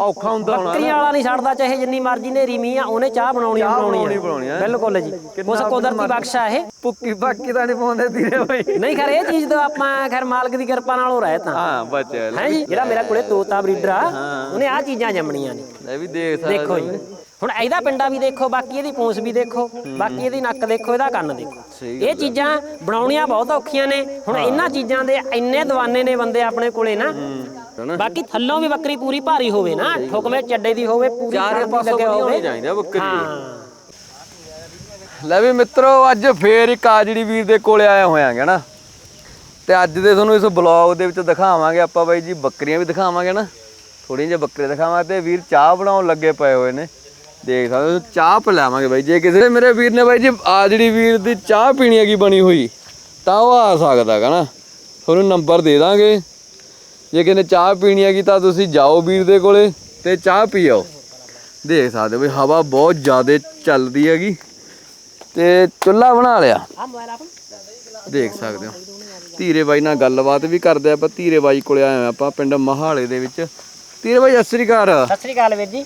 ਔਖਾ ਹੁੰਦਾ ਹੋਣਾ ਬੱਕਰੀਆਂ ਵਾਲਾ ਨਹੀਂ ਛੱਡਦਾ ਚਾਹੇ ਜਿੰਨੀ ਮਰਜ਼ੀ ਨੇਰੀ ਮੀਂਹ ਆ ਉਹਨੇ ਚਾਹ ਬਣਾਉਣੀ ਆ ਬਣਾਉਣੀ ਆ। ਬਿਲਕੁਲ ਜੀ। ਉਸ ਕੁਦਰਤੀ ਬਖਸ਼ਾ ਇਹ। ਪੁੱਕੀ ਬਾਕੀ ਤਾਂ ਨਹੀਂ ਪਾਉਂਦੇ ਤੀਰੇ ਬਾਈ। ਨਹੀਂ ਖਰ ਇਹ ਚੀਜ਼ ਤਾਂ ਆਪਾਂ ਖੈਰ ਮਾਲਕ ਦੀ ਕਿਰਪਾ ਨਾਲ ਹੋ ਰਹਿ ਤਾਂ। ਹਾਂ ਬਚਿਆ ਹੈ ਜੀ? ਜਿਹੜਾ ਮੇਰਾ ਕੋਲੇ ਤੋਤਾ ਬਰੀਡਰ ਆ ਉਹਨੇ ਆ ਚੀਜ਼ਾਂ ਜੰਮਣੀਆਂ ਨੇ। ਲੈ ਵੀ ਦੇਖ ਸਕਦੇ ਦੇਖੋ ਜੀ। ਹੁਣ ਇਹਦਾ ਪਿੰਡਾ ਵੀ ਦੇਖੋ ਬਾਕੀ ਇਹਦੀ ਪੂੰਛ ਵੀ ਦੇਖੋ ਬਾਕੀ ਇਹਦੀ ਨੱਕ ਦੇਖੋ ਇਹਦਾ ਕੰਨ ਦੇਖੋ। ਇਹ ਚੀਜ਼ਾਂ ਬਣਾਉਣੀਆਂ ਬਹੁਤ ਔਖੀਆਂ ਨੇ। ਹੁਣ ਇਹਨਾਂ ਚੀਜ਼ਾਂ ਦੇ ਇੰਨੇ ਦੀਵਾਨੇ ਨੇ ਬੰਦੇ ਆਪਣੇ ਕੋਲੇ ਨਾ ਹਨਾ? ਬਾਕੀ ਥੱਲੋਂ ਵੀ ਬੱਕਰੀ ਪੂਰੀ ਭਾਰੀ ਹੋਵੇ ਨਾ ਠੁਕਵੇਂ ਚੱਡੇ ਦੀ ਹੋਵੇ ਪੂਰੀ ਚਾਰੇ ਪਾਸੋਂ ਲੱਗਿਆ ਵਧੀਆ ਹੋਣੀ ਹੋਵੇ। ਚਾਹੀਦੀ ਆ ਬੱਕਰੀ ਹਾਂ। ਲੈ ਵੀ ਮਿੱਤਰੋ ਅੱਜ ਫੇਰ ਇੱਕ ਆਜੜੀ ਵੀਰ ਦੇ ਕੋਲੇ ਆਏ ਹੋਇਆਂਗੇ ਨਾ ਤੇ ਅੱਜ ਦੇ ਤੁਹਾਨੂੰ ਇਸ ਬਲੌਗ ਦੇ ਵਿੱਚ ਦਿਖਾਵਾਂਗੇ ਆਪਾਂ ਬਾਈ ਜੀ ਬੱਕਰੀਆਂ ਵੀ ਦਿਖਾਵਾਂਗੇ ਨਾ ਥੋੜੀਆਂ ਜਿਹੀਆਂ ਬੱਕਰੀਆਂ ਦਿਖਾਵਾਂਗੇ ਤੇ ਵੀਰ ਚਾਹ ਬਣਾਉਣ ਲੱਗੇ ਪਏ ਹੋਏ ਨੇ। ਦੇਖ ਸਕਦੇ ਹੋ ਚਾਹ ਪਿਲਾਵਾਂਗੇ ਬਾਈ ਜੇ ਕਿਸੇ ਮੇਰੇ ਵੀਰ ਨੇ ਬਾਈ ਜੀ ਆਜੜੀ ਵੀਰ ਦੀ ਚਾਹ ਪੀਣੀ ਹੈਗੀ ਬਣੀ ਹੋਈ ਤਾਂ ਉਹ ਆ ਸਕਦਾ ਹੈਗਾ ਨਾ ਤੁਹਾਨੂੰ ਨੰਬਰ ਦੇ ਦਾਂਗੇ। ਜੇ ਕਿਸੇ ਨੇ ਚਾਹ ਪੀਣੀ ਹੈਗੀ ਤਾਂ ਤੁਸੀਂ ਜਾਓ ਵੀਰ ਦੇ ਕੋਲੇ ਤੇ ਚਾਹ ਪੀਓ। ਦੇਖ ਸਕਦੇ ਹੋ ਵੀ ਹਵਾ ਬਹੁਤ ਜ਼ਿਆਦਾ ਚੱਲਦੀ ਹੈਗੀ। ਤੇ ਚੁੱਲ੍ਹਾ ਬਣਾ ਲਿਆ। ਦੇਖ ਸਕਦੇ ਹੋ। ਧੀਰੇ ਬਾਈ ਨਾਲ ਗੱਲਬਾਤ ਵੀ ਕਰਦੇ ਆਪਾਂ ਧੀਰੇ ਬਾਈ ਕੋਲੇ ਆਏ ਆਪਾਂ ਪਿੰਡ ਮਹਾਲੇ ਦੇ ਵਿੱਚ। ਧੀਰੇ ਬਾਈ ਸਤਿ ਸ੍ਰੀ ਅਕਾਲ। ਸਤਿ ਸ੍ਰੀ ਅਕਾਲ ਵੀਰ ਜੀ।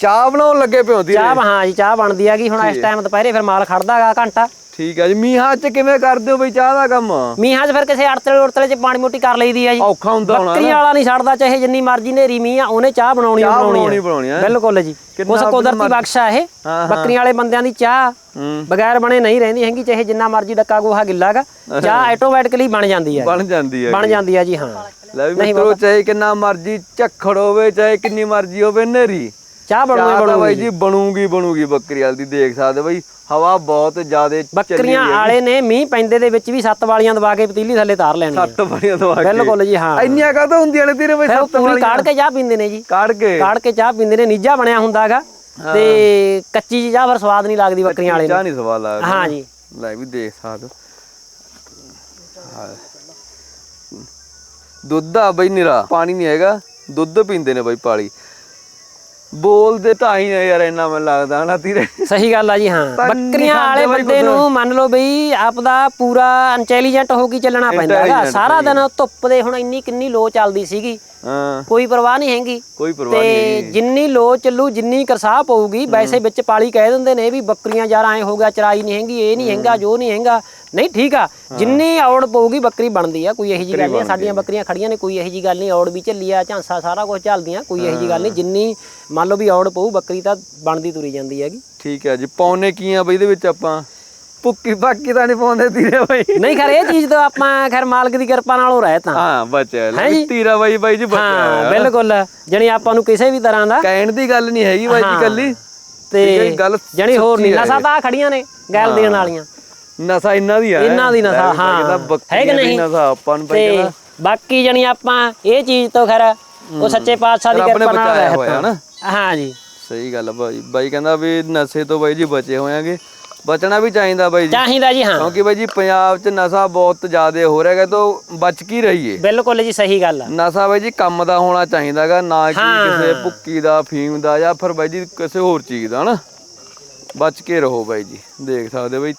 ਚਾਹ ਬਣਾਉਣ ਲੱਗੇ ਪਿਓ ਧੀਰੇ। ਚਾਹ ਹਾਂ ਜੀ ਚਾਹ ਬਣਦੀ ਹੈਗੀ। ਹੁਣ ਇਸ ਟਾਈਮ ਦੁਪਹਿਰੇ ਫਿਰ ਮਾਲ ਖੜਦਾਗਾ ਘੰਟਾ। ਠੀਕ ਹੈ ਜੀ। ਮੀਂਹਾਂ ਚ ਕਿਵੇਂ ਕਰਦੇ ਹੋ ਬਈ ਚਾਹ ਦਾ ਕੰਮ? ਮੀਂਹਾਂ 'ਚ ਫਿਰ ਕਿਸੇ ਅੜਤਲੇ ਉੜਤਲੇ 'ਚ ਪਾਣੀ ਮੋਟੀ ਕਰ ਲਈਦੀ ਆ ਜੀ। ਔਖਾ ਹੁੰਦਾ ਹੋਣਾ ਬੱਕਰੀਆਂ ਵਾਲਾ ਨਹੀਂ ਛੱਡਦਾ ਚਾਹੇ ਜਿੰਨੀ ਮਰਜ਼ੀ ਨੇਰੀ ਮੀਂਹ ਆ ਉਹਨੇ ਚਾਹ ਬਣਾਉਣੀ ਬਣਾਉਣੀ ਬਣਾਉਣੀ ਆ। ਬਿਲਕੁਲ ਜੀ। ਉਸ ਕੁਦਰਤੀ ਬਖਸ਼ਾ ਇਹ। ਹਾਂ, ਹਾਂ। ਬੱਕਰੀਆਂ ਵਾਲੇ ਬੰਦਿਆਂ ਦੀ ਚਾਹ ਹੂੰ। ਬਗੈਰ ਬਣੇ ਨਹੀਂ ਰਹਿੰਦੀ ਹੈਗੀ ਚਾਹੇ ਜਿੰਨਾ ਮਰਜ਼ੀ ਡੱਕਾ ਗੋਹਾ ਗਿੱਲਾਗਾ ਚਾਹ ਆਟੋਮੈਟਿਕਲੀ ਬਣ ਜਾਂਦੀ ਹੈ ਬਣ ਜਾਂਦੀ ਹੈ ਬਣ ਜਾਂਦੀ ਆ ਜੀ ਹਾਂ। ਲੈ ਵੀ ਮਿੱਤਰੋ ਚਾਹੇ ਕਿੰਨਾ ਮਰਜ਼ੀ ਝੱਖੜ ਹੋਵੇ ਚਾਹੇ ਕਿੰਨੀ ਮਰਜ਼ੀ ਹੋਵੇ ਨੇਰੀ ਚਾਹ ਬਣੂਗੀ ਚਾਹ ਤਾਂ ਬਾਈ ਜੀ। ਬਣੂਗੀ ਬਣੂਗੀ ਬੱਕਰੀ ਵਾਲੀ ਦੀ ਦੇਖ ਸਕਦੇ ਬਈ। ਹਵਾ ਬਹੁਤ ਜ਼ਿਆਦਾ ਬੱਕਰੀਆਂ ਵਾਲੇ ਨੇ ਮੀਂਹ ਪੈਂਦੇ ਦੇ ਵਿੱਚ ਵੀ ਸੱਤ ਵਾਲੀਆਂ ਦਬਾ ਕੇ ਪਤੀਲੀ ਥੱਲੇ ਤਾਰ ਲੈਣੀ ਸੱਤ ਬੜੀਆਂ ਦਵਾ ਕੇ। ਬਿਲਕੁਲ ਜੀ ਹਾਂ। ਇੰਨੀਆਂ ਕਾਹਤੋਂ ਹੁੰਦੀਆਂ ਨੇ ਤੇਰੇ ਬਈ ਸੱਤ ਪੂਰੀ ਵਾਲੀਆਂ? ਕਾੜ ਕੇ ਚਾਹ ਪੀਂਦੇ ਨੇ ਜੀ। ਕਾੜ ਕੇ? ਕਾੜ ਕੇ ਚਾਹ ਪੀਂਦੇ ਨੇ ਨੀਜਾ ਬਣਿਆ ਹੁੰਦਾਗਾ। ਤੇ ਕੱਚੀ ਚਾਹ ਫਿਰ ਸਵਾਦ ਨਹੀਂ ਲੱਗਦੀ ਬੱਕਰੀਆਂ ਵਾਲੇ ਨੂੰ। ਚਾਹ ਨਹੀਂ ਸਵਾਲ ਲੱਗਦਾ। ਹਾਂ ਜੀ। ਲੈ ਵੀ ਦੇਖ ਸਕਦੇ। ਦੁੱਧ ਆ ਬਈ ਨਿਰਾ। ਪਾਣੀ ਨਹੀਂ ਹੈਗਾ। ਦੁੱਧ ਪੀਂਦੇ ਨੇ ਬਈ ਪਾਲੀ। ਬੋਲਦੇ ਤਾਂ ਹੀ ਨੇ ਯਾਰ ਇੰਨਾ ਮੈਨੂੰ ਲੱਗਦਾ ਹਨਾ ਤੀਰੇ ਸਹੀ ਗੱਲ ਆ ਜੀ ਹਾਂ। ਨਹੀਂ ਬੱਕਰੀਆਂ ਵਾਲੇ ਖਾਂਦੇ ਬਾਈ ਬੰਦੇ ਨੂੰ ਮੰਨ ਲਓ ਬਈ ਆਪਦਾ ਪੂਰਾ ਇੰਟੈਲੀਜੈਂਟ ਹੋ ਕੇ ਚੱਲਣਾ ਪੈਂਦਾ ਹੈਗਾ। Intelligent, ਸਾਰਾ ਦਿਨ ਧੁੱਪ ਦੇ ਹੁਣ ਇੰਨੀ ਕਿੰਨੀ ਲੋ ਚੱਲਦੀ ਸੀਗੀ। ਹਾਂ। ਕੋਈ ਪਰਵਾਹ ਨਹੀਂ ਹੈਗੀ। ਕੋਈ ਪਰਵਾਹ ਨਹੀਂ ਤੇ। ਜਿੰਨੀ ਲੋ ਚੱਲੂ ਜਿੰਨੀ ਕਰਸਾਹ ਪਊਗੀ ਵੈਸੇ ਵਿੱਚ ਪਾਲੀ ਕਹਿ ਦਿੰਦੇ ਨੇ ਵੀ ਬੱਕਰੀਆਂ ਯਾਰ ਐ ਹੋ ਗਿਆ ਚਰਾਈ ਨਹੀਂ ਹੈਗੀ ਇਹ ਨਹੀਂ ਹੈਗਾ ਜੋ ਨਹੀਂ ਹੈਗਾ। ਨਹੀਂ ਠੀਕ ਆ। ਜਿੰਨੀ ਔੜ ਪਊਗੀ ਬੱਕਰੀ ਬਣਦੀ ਆ। ਕੋਈ ਇਹੋ ਜੀ ਗੱਲ ਨਹੀਂ ਸਾਡੀਆਂ ਬੱਕਰੀਆਂ ਖੜੀਆਂ ਨੇ ਕੋਈ ਇਹੋ ਜੀ ਗੱਲ ਨਹੀਂ ਔੜ ਵੀ ਝੱਲੀ ਆ ਝਾਂਸਾ ਸਾਰਾ ਕੁਝ ਚੱਲਦੀਆਂ ਕੋਈ ਇਹੋ ਜੀ ਗੱਲ ਨਹੀਂ। ਜਿੰਨੀ ਮੰਨ ਲਓ ਵੀ ਔੜ ਪਊ ਬੱਕਰੀ ਤਾਂ ਬਣਦੀ ਤੁਰੀ ਜਾਂਦੀ ਹੈਗੀ। ਠੀਕ ਹੈ ਜੀ ਪਾਉਨੇ ਕੀ ਆ ਬਈ ਇਹਦੇ ਵਿੱਚ ਆਪਾਂ? ਭੁੱਕੀ ਬਾਕੀ ਤਾਂ ਨਹੀਂ ਪਾਉਂਦੇ ਤੀਰੇ ਬਾਈ। ਨਹੀਂ ਖਰ ਇਹ ਚੀਜ਼ ਤਾਂ ਆਪਾਂ ਖੈਰ ਮਾਲਕ ਦੀ ਕਿਰਪਾ ਨਾਲ ਹੋ ਰਹਿ ਤਾਂ। ਹਾਂ ਬਚਿਆ? ਤੀਰਾ ਬਾਈ ਬਾਈ ਜੀ ਬਚਿਆ। ਹਾਂ ਬਿਲਕੁਲ। ਜਣੀ ਆਪਾਂ ਨੂੰ ਕਿਸੇ ਵੀ ਤਰ੍ਹਾਂ ਦਾ। ਕਹਿਣ ਦੀ ਗੱਲ ਨਹੀਂ ਹੈਗੀ ਬਾਈ ਜੀ। ਕੱਲੀ ਤੇ ਜਣੀ ਹੋਰ ਨਸਾ ਤਾਂ ਆਹ ਖੜੀਆਂ ਨੇ ਗੈਲ ਦੇਣ ਵਾਲੀਆਂ। ਨਸਾ ਇਹਨਾਂ ਦੀ ਆ ਇਹਨਾਂ ਦੀ ਨਸਾ ਹਾਂ। ਹੈ ਕਿ ਨਹੀਂ? ਨਸਾ ਆਪਾਂ ਨੂੰ ਕਹਿੰਦਾ। ਬਾਕੀ ਜਣੀ ਆਪਾਂ ਇਹ ਚੀਜ਼ ਤੋਂ ਖੈਰ ਉਹ ਸੱਚੇ ਪਾਤਸ਼ਾਹ ਦੀ ਕਿਰਪਾ ਨਾਲ ਹੋਇਆ ਨਾ। ਹਾਂ ਜੀ। ਸਹੀ ਗੱਲ ਬਾਈ। ਬਾਈ ਕਹਿੰਦਾ ਵੀ ਨਸ਼ੇ ਤੋਂ ਬਾਈ ਜੀ ਬਚੇ ਹੋਇਆਂਗੇ ਬਚਣਾ ਵੀ ਚਾਹੀਦਾ ਬਾਈ ਜੀ। ਚਾਹੀਦਾ ਜੀ ਹਾਂ। ਕਿਉਂਕਿ ਬਾਈ ਜੀ ਪੰਜਾਬ 'ਚ ਨਸ਼ਾ ਬਹੁਤ ਜ਼ਿਆਦਾ ਹੋ ਰਿਹਾ ਹੈਗਾ ਤਾਂ ਬਚ ਕੀ ਰਹੀਏ ਬਿਲਕੁਲ ਜੀ ਸਹੀ ਗੱਲ ਆ। ਨਸ਼ਾ ਬਾਈ ਜੀ ਕੰਮ ਦਾ ਹੋਣਾ ਚਾਹੀਦਾਗਾ ਨਾ ਕਿ ਹਾਂ। ਕਿਸੇ ਭੁੱਕੀ ਦਾ ਫੀਮ ਦਾ ਜਾਂ ਫਿਰ ਬਾਈ ਜੀ ਕਿਸੇ ਹੋਰ ਚੀਜ਼ ਦਾ ਹਨਾ? ਬਚ ਕੇ ਰਹੋ ਬਾਈ ਜੀ। ਦੇਖ ਸਕਦੇ ਹੋ ਬਾਈ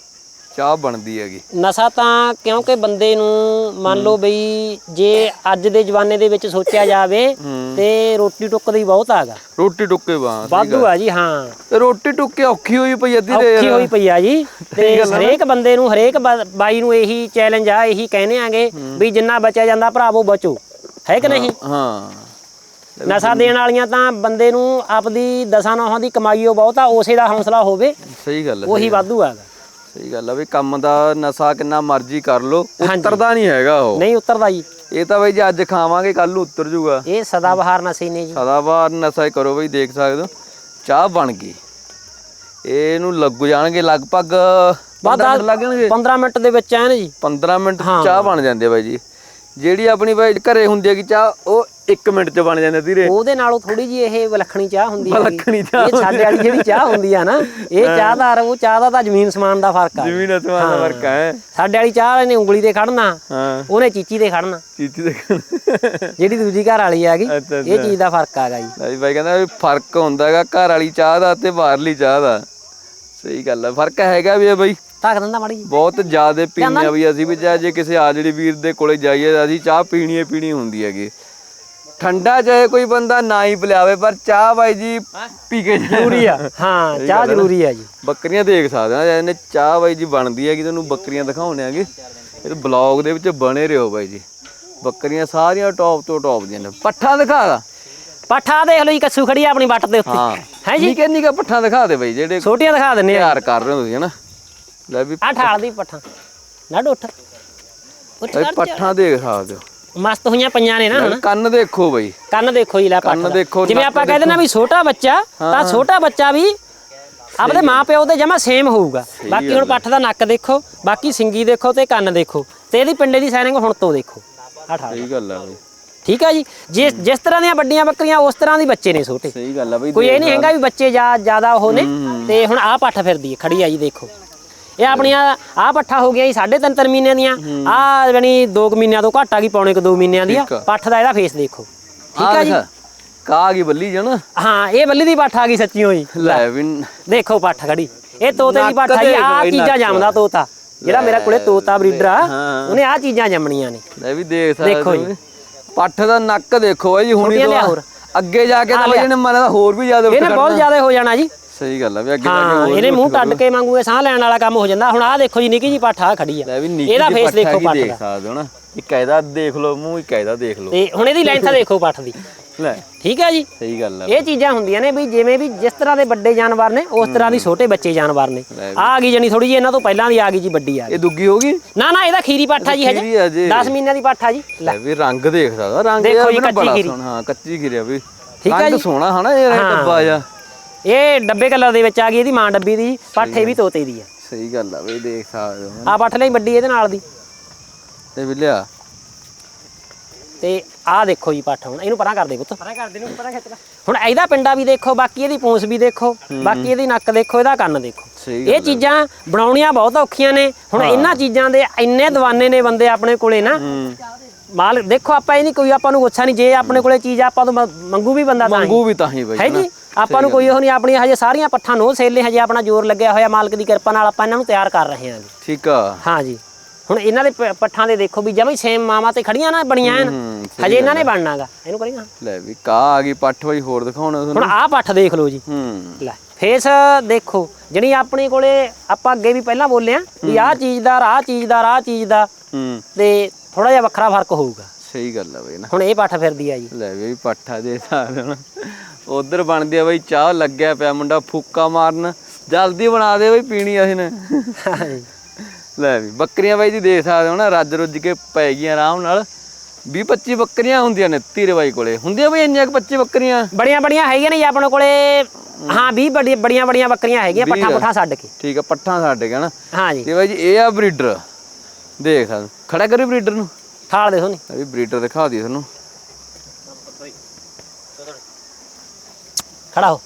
ਚਾਹ ਬਣਦੀ ਹੈਗੀ। ਨਸ਼ਾ ਤਾਂ ਕਿਉਂਕਿ ਬੰਦੇ ਨੂੰ ਮੰਨ ਲਓ ਬਈ ਜੇ ਅੱਜ ਦੇ ਜਵਾਨੇ ਦੇ ਵਿੱਚ ਸੋਚਿਆ ਜਾਵੇ ਤੇ ਰੋਟੀ ਟੁੱਕ ਦੀ ਬਹੁਤ ਆਗਾ ਰੋਟੀ ਟੁੱਕੇ ਬਾਂ ਵਾਧੂ ਆ ਜੀ ਹਾਂ। ਤੇ ਰੋਟੀ ਟੁੱਕੇ ਔਖੀ ਹੋਈ ਪਈ ਅੱਧੀ ਦੇ ਔਖੀ ਹੋਈ ਪਈ ਆ ਜੀ। ਤੇ ਹਰੇਕ ਬੰਦੇ ਨੂੰ ਹਰੇਕ ਬਾਈ ਨੂੰ ਇਹੀ ਚੈਲੰਜ ਆ ਇਹੀ ਕਹਿੰਦੇ ਆਂਗੇ ਵੀ ਜਿੰਨਾ ਬਚਿਆ ਜਾਂਦਾ ਭਰਾਵੋ ਬਚੋ। ਹੈ ਕਿ ਨਹੀਂ? ਹਾਂ। ਨਸ਼ਾ ਦੇਣ ਵਾਲੀਆਂ ਤਾਂ ਬੰਦੇ ਨੂੰ ਆਪਦੀ ਦਸਾਂ ਨੌਹਾਂ ਦੀ ਕਮਾਈ ਉਹ ਬਹੁਤ ਆ ਉਸੇ ਦਾ ਹੌਸਲਾ ਹੋਵੇ। ਸਹੀ ਗੱਲ ਹੈ ਉਹੀ ਵਾਧੂ ਆਗਾ ਸਹੀ ਗੱਲ ਆ ਵੀ ਕੰਮ ਦਾ ਨਸ਼ਾ ਕਿੰਨਾ ਮਰਜ਼ੀ ਕਰ ਲੋ ਹਾਂਜੀ। ਉਤਰਦਾ ਨਹੀਂ ਹੈਗਾ ਉਹ। ਨਹੀਂ ਉਤਰਦਾ ਜੀ। ਇਹ ਤਾਂ ਬਈ ਜੇ ਅੱਜ ਖਾਵਾਂਗੇ ਕੱਲ ਨੂੰ ਉਤਰ ਜੂਗਾ। ਇਹ ਸਦਾ ਬਹਾਰ ਨਸ਼ੇ ਨੇ ਜੀ। ਸਦਾਬਾਰ ਨਸ਼ਾ ਹੀ ਕਰੋ ਬਈ ਦੇਖ ਸਕਦੇ ਹੋ। ਚਾਹ ਬਣ ਗਈ। ਇਹਨੂੰ ਲੱਗੂ ਜਾਣਗੇ ਲਗਭਗ 15 ਮਿੰਟ ਲੱਗਣਗੇ 15 ਮਿੰਟ ਦੇ ਵਿੱਚ ਐਨ ਜੀ। 15 ਮਿੰਟ 'ਚ ਹਾਂ। ਚਾਹ ਬਣ ਜਾਂਦੀ ਹੈ ਬਾਈ ਜੀ। ਜਿਹੜੀ ਆਪਣੀ ਬਾਈ ਘਰੇ ਹੁੰਦੀ ਹੈ ਕਿ ਚਾਹ ਉਹ 1 ਮਿੰਟ 'ਚ ਬਣ ਜਾਂਦੀ ਧੀਰੇ। ਉਹਦੇ ਨਾਲੋਂ ਥੋੜੀ ਜੀ ਇਹ ਵਿਲੱਖਣੀ ਚਾਹ ਹੁੰਦੀ ਹੈ ਵਿਲੱਖਣੀ ਚਾਹ ਇਹ ਸਾਡੇ ਵਾਲੀ ਜਿਹੜੀ ਚਾਹ ਹੁੰਦੀ ਆ ਨਾ ਇਹ ਚਾਹਦਾਰ ਉਹ ਚਾਹ ਦਾ ਤਾਂ ਜ਼ਮੀਨ ਸਮਾਨ ਦਾ ਫ਼ਰਕ ਆ। ਜ਼ਮੀਨ ਅਸਮਾਨ ਦਾ ਫ਼ਰਕ ਹੈ। ਸਾਡੇ ਵਾਲੀ ਚਾਹ ਨੇ ਉਂਗਲੀ ਤੇ ਖੜਨਾ ਹਾਂ। ਉਹਨੇ ਚੀਚੀ ਤੇ ਖੜਨਾ। ਚੀਚੀ ਦੇਖਣ ਜਿਹੜੀ ਦੂਜੀ ਘਰ ਵਾਲੀ ਆ ਗਈ ਇਹ ਚੀਜ਼ ਦਾ ਫ਼ਰਕ ਆਗਾ ਜੀ ਬਾਈ ਬਾਈ ਕਹਿੰਦਾ ਵੀ ਫ਼ਰਕ ਹੁੰਦਾ ਹੈਗਾ ਘਰ ਵਾਲੀ ਚਾਹ ਦਾ ਤੇ ਬਾਹਰਲੀ ਚਾਹ ਦਾ। ਸਹੀ ਗੱਲ ਹੈ ਫ਼ਰਕ ਹੈਗਾ ਵੀ ਬਾਈ। ਧੱਕ ਦਿੰਦਾ ਮਾੜੀ ਬਹੁਤ ਜ਼ਿਆਦਾ ਪੀਂਦੇ ਆ ਵੀ ਅਸੀਂ ਵੀ ਚਾਹੇ ਜੇ ਕਿਸੇ ਆਜੜੀ ਵੀਰ ਦੇ ਕੋਲੇ ਜਾਈਏ ਤਾਂ ਅਸੀਂ ਚਾਹ ਪੀਣੀ ਹੀ ਪੀਣੀ ਹੁੰਦੀ ਹੈਗੀ। ਠੰਡਾ ਚਾਹੇ ਕੋਈ ਬੰਦਾ ਨਾ ਹੀ ਪਿਲਾਵੇ ਪਰ ਚਾਹ ਬਾਈ ਜੀ ਪੀ ਕੇ। ਜ਼ਰੂਰੀ ਆ। ਹਾਂ ਚਾਹ ਜ਼ਰੂਰੀ ਆ ਜੀ। ਬੱਕਰੀਆਂ ਦੇਖ ਸਕਦੇ ਆ ਇਹਨੇ ਚਾਹ ਬਾਈ ਜੀ ਬਣਦੀ ਹੈ ਕਿ ਤੁਹਾਨੂੰ ਬੱਕਰੀਆਂ ਦਿਖਾਉਣੇ ਆਗੇ ਇਹ ਬਲੌਗ ਦੇ ਵਿੱਚ ਬਣੇ ਰਹੋ ਬਾਈ ਜੀ। ਬੱਕਰੀਆਂ ਸਾਰੀਆਂ ਟੌਪ ਤੋਂ ਟੌਪ ਦੀਆਂ ਨੇ। ਪੱਠਾ ਦਿਖਾ ਦਾ। ਪੱਠਾ ਦੇਖ ਲਓ ਜੀ ਕੱਸੂ ਖੜੀ ਆ ਆਪਣੀ ਵੱਟ ਦੇ ਉੱਤੇ। ਹਾਂ। ਜੀ? ਨਿੱਕੇ ਨਿੱਕੇ ਪੱਠਾ ਦਿਖਾ ਦੇ ਬਾਈ ਜਿਹੜੇ ਛੋਟੀਆਂ ਦਿਖਾ ਦਿੰਨੇ ਆ। ਤਿਆਰ ਕਰ ਰਹੇ ਹੋ ਤੁਸੀਂ ਹਨਾ? ਲੈ ਵੀ ਆ ਠਾਲ ਦੀ ਪੱਠਾ। ਬਾਈ ਕਰ ਪੱਠਾ ਦੇਖ ਸਕਦੇ ਹੋ। ਮਸਤ ਹੋਈਆਂ ਪਈਆਂ ਨੇ ਨਾ ਹੁਣ। ਕੰਨ ਦੇਖੋ ਬਾਈ। ਕੰਨ ਦੇਖੋ ਜੀ ਲੈ ਪੱਠ ਕੰਨ। ਦੇਖੋ, ਜਿਵੇਂ ਨੱਕ ਆਪਾਂ ਕਹਿੰਦੇ ਨਾ ਵੀ ਛੋਟਾ ਬੱਚਾ ਤਾਂ ਛੋਟਾ ਬੱਚਾ ਵੀ ਆਪਦੇ ਮਾਪਿਓ ਦੇ ਜਮਾ ਸੇਮ ਹੋਊਗਾ। ਬਾਕੀ ਹੁਣ ਪੱਠ ਦਾ ਨੱਕ ਦੇਖੋ ਬਾਕੀ ਸਿੰਗੀ ਦੇਖੋ ਤੇ ਕੰਨ ਦੇਖੋ। ਤੇ ਇਹਦੀ ਪਿੰਡੇ ਦੀ ਸਾਈਨਿੰਗ ਹੁਣ ਤੋਂ ਦੇਖੋ। ਆ। ਠਾਲ ਸਹੀ ਗੱਲ ਆ ਬਾਈ। ਠੀਕ ਹੈ ਜੀ? ਜਿਸ ਜਿਸ ਤਰ੍ਹਾਂ ਦੀਆਂ ਵੱਡੀਆਂ ਬੱਕਰੀਆਂ ਉਸ ਤਰ੍ਹਾਂ ਦੀ ਬੱਚੇ ਨੇ ਛੋਟੇ। ਸਹੀ ਗੱਲ ਆ ਬਾਈ ਕੋਈ ਇਹ ਨਹੀਂ ਹੈਗਾ ਵੀ ਬੱਚੇ ਜਾ ਜ਼ਿਆਦਾ ਉਹ ਨੇ। ਤੇ ਹੁਣ ਆਹ ਪੱਠ ਫਿਰਦੀ ਹੈ ਖੜੀ ਆ ਜੀ ਦੇਖੋ। ਇਹ ਆਪਣੀਆਂ ਆਹ ਪੱਠਾ ਹੋ ਗਿਆ ਜੀ 3.5 ਤਿੰਨ ਮਹੀਨਿਆਂ ਦੀਆਂ ਆਹ ਯਾਨੀ 2 ਮਹੀਨਿਆਂ ਤੋਂ ਘੱਟ ਆ ਗਈ ਪੌਣੇ ਕੁ 2 ਮਹੀਨਿਆਂ ਦੀ ਆ ਆ। ਪੱਠ ਦਾ ਇਹਦਾ ਫੇਸ ਦੇਖੋ ਠੀਕ ਆ ਜੀ ਕਾ ਗਈ ਬੱਲੀ ਜਣ ਹਾਂ ਇਹ ਬੱਲੀ ਦੀ ਪੱਠ ਆ ਗਈ ਸੱਚੀਓ ਜੀ ਲੈ ਵੀ ਦੇਖੋ ਪੱਠ ਖੜੀ ਇਹ ਤੋਤੇ ਦੀ ਪੱਠ ਆ ਜੀ ਬਈ ਚੀਜ਼ਾਂ। ਜੰਮਦਾ ਤੋਤਾ ਜਿਹੜਾ ਮੇਰਾ ਕੋਲੇ ਤੋਤਾ ਬਰੀਡਰ ਆ। ਉਹਨੇ ਆਹ ਚੀਜ਼ਾਂ ਜੰਮਣੀਆਂ ਨੇ ਲੈ ਵੀ ਦੇਖ ਸਕਦੇ ਦੇਖੋ ਜੀ। ਪੱਠ ਦਾ ਨੱਕ ਦੇਖੋ ਜੀ ਹੁਣੀ ਤੋਂ। ਅੱਗੇ ਜਾ ਕੇ ਆ ਤਾਂ। ਇਹਨੇ ਮਨ ਦਾ ਹੋਰ ਵੀ ਜ਼ਿਆਦਾ ਇਹਨੇ ਬਹੁਤ। ਜ਼ਿਆਦਾ ਹੋ ਜਾਣਾ ਜੀ ਸਹੀ ਗੱਲ ਆ ਵੀ ਅੱਗੇ ਹਾਂ ਇਹਨੇ ਮੂੰਹ ਟੱਡ ਕੇ ਵਾਂਗੂ ਇਹ ਸਾਹ ਲੈਣ ਵਾਲਾ ਕੰਮ ਹੋ ਜਾਂਦਾ। ਹੁਣ ਆਹ ਦੇਖੋ ਜੀ ਨਿੱਕੀ ਜੀ ਪੱਠ ਆ ਖੜੀ ਆ। ਇਹਦਾ ਫੇਸ ਦੇਖੋ ਪੱਠ ਦੇਖ ਦਾ। ਸਕਦੇ ਹੋ ਨਾ। ਇੱਕ ਇਹਦਾ ਦੇਖ ਲਓ ਮੂੰਹ ਇੱਕ ਇਹਦਾ ਦੇਖ ਲਓ। ਤੇ ਹੁਣ ਇਹਦੀ ਲੈਂਥ ਦੇਖੋ ਪੱਠ ਦੀ। ਲੈ। ਠੀਕ ਹੈ ਜੀ? ਸਹੀ ਗੱਲ ਆ। ਇਹ ਚੀਜ਼ਾਂ ਹੁੰਦੀਆਂ ਨੇ ਵੀ ਜਿਵੇਂ ਵੀ ਜਿਸ ਤਰ੍ਹਾਂ ਦੇ ਵੱਡੇ ਜਾਨਵਰ ਨੇ ਉਸ ਤਰ੍ਹਾਂ ਦੀ ਛੋਟੇ ਬੱਚੇ ਜਾਨਵਰ ਨੇ। ਆ ਗਈ ਜਣੀ ਥੋੜੀ ਜੀ ਇਹਨਾਂ ਤੋਂ ਪਹਿਲਾਂ ਦੀ ਆ ਗਈ ਜੀ ਵੱਡੀ ਆ ਗਈ। ਇਹ ਦੁੱਗੀ ਹੋ ਗਈ? ਨਾ ਨਾ ਇਹਦਾ ਖੀਰੀ ਪੱਠਾ ਜੀ ਆ ਹਜੇ ਜੀ। 10 ਮਹੀਨਿਆਂ ਦੀ ਪੱਠਾ ਜੀ। ਲੈ। ਵੀ ਰੰਗ ਦੇਖ ਸਕਦਾ। ਰੰਗ ਦੇਖੋ ਜੀ, ਕੱਚੀ ਬੜਾ ਖੀਰੀ। ਸੋਹਣਾ। ਹਾਂ ਕੱਚੀ ਖੀਰੀ ਵੀ। ਠੀਕ ਹੈ ਰੰਗ ਜੀ। ਸੋਹਣਾ ਹਨਾ ਇਹ ਹਾਂ। ਡੱਬਾ ਜਾ ਇਹ ਡੱਬੇ ਕਲਰ ਦੇ ਵਿੱਚ ਆ ਗਈ ਇਹਦੀ ਮਾਂ ਡੱਬੀ ਦੀ ਪੱਠੇ ਵੀ ਤੋਤੇ ਦੀ ਆ। ਸਹੀ ਗੱਲ ਆ ਬਈ ਦੇਖ ਸਕਦੇ ਹੋ। ਆ ਪੱਠ ਲਈ ਵੱਡੀ ਇਹਦੇ ਨਾਲ ਦੀ। ਤੇ ਵੀ ਲਿਆ। ਤੇ ਆਹ ਦੇਖੋ ਜੀ ਪੱਠ ਹੁਣ ਇਹਨੂੰ ਪਰਾਂ ਕਰ ਦੇ ਪੁੱਤ। ਪਰਾਂ ਕਰ ਦੇ ਨੂੰ ਪਰਾਂ ਖਿੱਚ ਲੈ। ਹੁਣ ਇਹਦਾ ਪਿੰਡਾ ਵੀ ਦੇਖੋ ਬਾਕੀ ਇਹਦੀ ਪੂੰਛ ਵੀ ਦੇਖੋ ਬਾਕੀ ਇਹਦੀ ਨੱਕ ਦੇਖੋ ਇਹਦਾ ਕੰਨ ਦੇਖੋ। ਇਹ ਚੀਜ਼ਾਂ ਬਣਾਉਣੀਆਂ ਬਹੁਤ ਔਖੀਆਂ ਨੇ। ਹੁਣ ਇਹਨਾਂ ਚੀਜ਼ਾਂ ਦੇ ਇੰਨੇ ਦੀਵਾਨੇ ਨੇ ਬੰਦੇ ਆਪਣੇ ਕੋਲੇ ਨਾ। ਮਾਲ ਦੇਖੋ ਆਪਾਂ ਇਹ ਨਹੀਂ ਕੋਈ ਆਪਾਂ ਨੂੰ ਗੁੱਸਾ ਨਹੀਂ ਜੇ ਆਪਣੇ ਕੋਲੇ ਚੀਜ਼ ਆ, ਆਪਾਂ ਤੋਂ ਮੰਗੂ ਵੀ ਬੰਦਾ ਤਾਂ। ਮੰਗੂ ਵੀ ਤਾਂ ਹੀ ਬਈ ਹੈ ਜੀ? ਆਪਾਂ ਨੂੰ ਕੋਈ ਉਹ ਨਹੀਂ ਆਪਣੀਆਂ ਹਜੇ ਸਾਰੀਆਂ ਪੱਠਾਂ ਨੋ ਸੇਲੇ ਹਜੇ ਆਪਣਾ ਜ਼ੋਰ ਲੱਗਿਆ ਹੋਇਆ ਮਾਲਕ ਦੀ ਕਿਰਪਾ ਨਾਲ ਆਪਾਂ ਇਹਨਾਂ ਨੂੰ ਤਿਆਰ ਕਰ ਰਹੇ ਹਾਂ ਜੀ। ਠੀਕ ਆ। ਹਾਂ ਜੀ। ਹੁਣ ਇਹਨਾਂ ਦੇ ਪ- ਪੱਠਾਂ ਦੇ ਦੇਖੋ ਵੀ ਜਮੀ ਸੇਮ ਮਾਮਾ ਤੇ ਖੜੀਆਂ ਨਾ ਬਣੀਆਂ ਹਨ। ਹਜੇ ਇਹਨਾਂ ਨੇ ਬਣਨਾਗਾ ਇਹਨੂੰ ਕਰੀਗਾ ਲੈ ਵੀ ਕਾ ਆ ਗਈ ਪੱਠ ਬਈ ਹੋਰ ਦਿਖਾਉਣਾ ਹੁਣ ਤੁਹਾਨੂੰ ਆਹ ਪੱਠ ਦੇਖ ਲਓ ਜੀ। ਹੂੰ। ਲੈ ਫੇਸ ਦੇਖੋ ਜਿਹੜੀ ਆਪਣੇ ਕੋਲੇ ਆਪਾਂ ਅੱਗੇ ਵੀ ਪਹਿਲਾਂ ਬੋਲੇ ਆ ਵੀ ਆਹ ਚੀਜ਼ ਦਾ ਆਹ ਚੀਜ਼ ਦਾ ਆਹ ਚੀਜ਼ ਦਾ ਹੂੰ। ਤੇ ਥੋੜਾ ਜਿਹਾ ਵੱਖਰਾ ਫ਼ਰਕ ਹੋਊਗਾ। ਸਹੀ ਗੱਲ ਆ ਬਈ ਨਾ। ਹੁਣ ਇਹ ਪੱਠ ਫਿਰਦੀ ਆ ਜੀ। ਲੈ ਵੀ ਪੱਠਾ ਦੇ ਸਕਦੇ ਹੁਣ। ਉਧਰ ਬਣਦੀ ਆ ਬਈ ਚਾਹ ਲੱਗਿਆ ਪਿਆ ਮੁੰਡਾ ਫੂਕਾ ਮਾਰਨ। ਜਲਦੀ ਬਣਾ ਦੇ ਬਈ ਪੀਣੀ ਅਸੀਂ ਨੇ ਲੈ ਵੀ ਬੱਕਰੀਆਂ ਬਾਈ ਜੀ ਦੇਖ ਸਕਦੇ ਹੋ ਨਾ ਰੱਜ ਰੁੱਜ ਕੇ ਪੈ ਗਈਆਂ ਆਰਾਮ ਨਾਲ। 20 25 ਬੱਕਰੀਆਂ ਹੁੰਦੀਆਂ ਨੇ ਧੀਰੇ ਬਾਈ ਕੋਲੇ। ਹੁੰਦੀਆਂ ਬਈ ਇੰਨੀਆਂ ਕੁ 25 ਬੱਕਰੀਆਂ? ਬੜੀਆਂ ਬੜੀਆਂ ਹੈਗੀਆਂ ਨੇ ਜੀ ਆਪਣੇ ਕੋਲੇ। ਹਾਂ। 20 ਬੜੀ ਬੜੀਆਂ ਬੜੀਆਂ ਬੱਕਰੀਆਂ ਹੈਗੀਆਂ ਪੱਠਾ। ਪੁੱਠਾ ਛੱਡ ਕੇ। ਠੀਕ ਆ ਪੱਠਾਂ ਛੱਡ ਕੇ ਨਾ ਹਾਂ ਜੀ। ਤੇ ਬਾਈ ਜੀ ਇਹ ਆ ਬਰੀਡਰ। ਦੇਖ ਖੜਾ ਕਰੀ ਬਰੀਡਰ ਨੂੰ। ਠਾਲ ਦੇ ਸੋਨੀ। ਇਹ ਵੀ ਬਰੀਡਰ ਦਿਖਾ ਦਈਏ ਤੁਹਾਨੂੰ। ਖੜਾ ਹੋ।